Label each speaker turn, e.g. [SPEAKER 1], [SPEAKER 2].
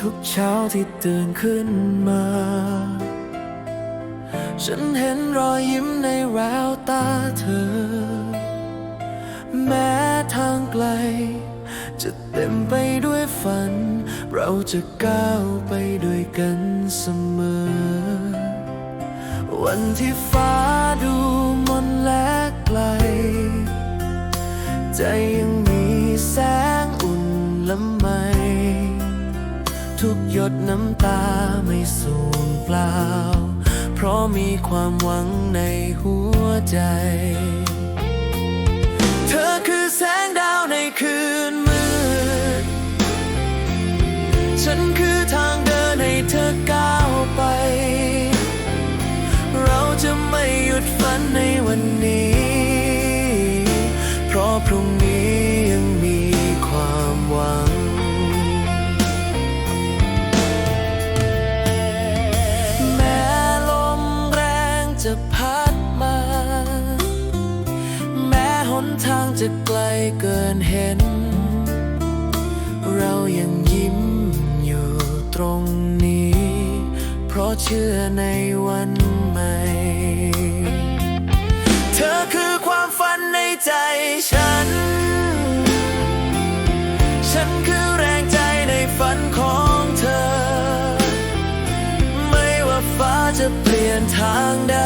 [SPEAKER 1] ทุกเช้าที่ตื่นขึ้นมา ฉันเห็นรอยยิ้มในแววตาเธอ แม้ทางไกล จะเต็มไปด้วยฝัน เราจะก้าวไปด้วยกันเสมอ วันที่ฟ้าดูมนและไกล ใจยังมีแสงอุ่นละไม ทุกหยดน้ำตาไม่สูญเปล่า เพราะมีความหวังในหัวใจ เธอคือแสงดาวในคืนมืด ฉันคือทางเดินให้เธอก้าวไป เราจะไม่หยุดฝันในวันนี้ เพราะพรุ่งนี้ นทางจะไกลเกินเห็น เรายังยิ้มอยู่ตรงนี้ เพราะเชื่อในวันใหม่ เธอคือความฝันในใจฉัน ฉันคือแรงใจในฝันของเธอ ไม่ว่าฟ้าจะเปลี่ยนทางใด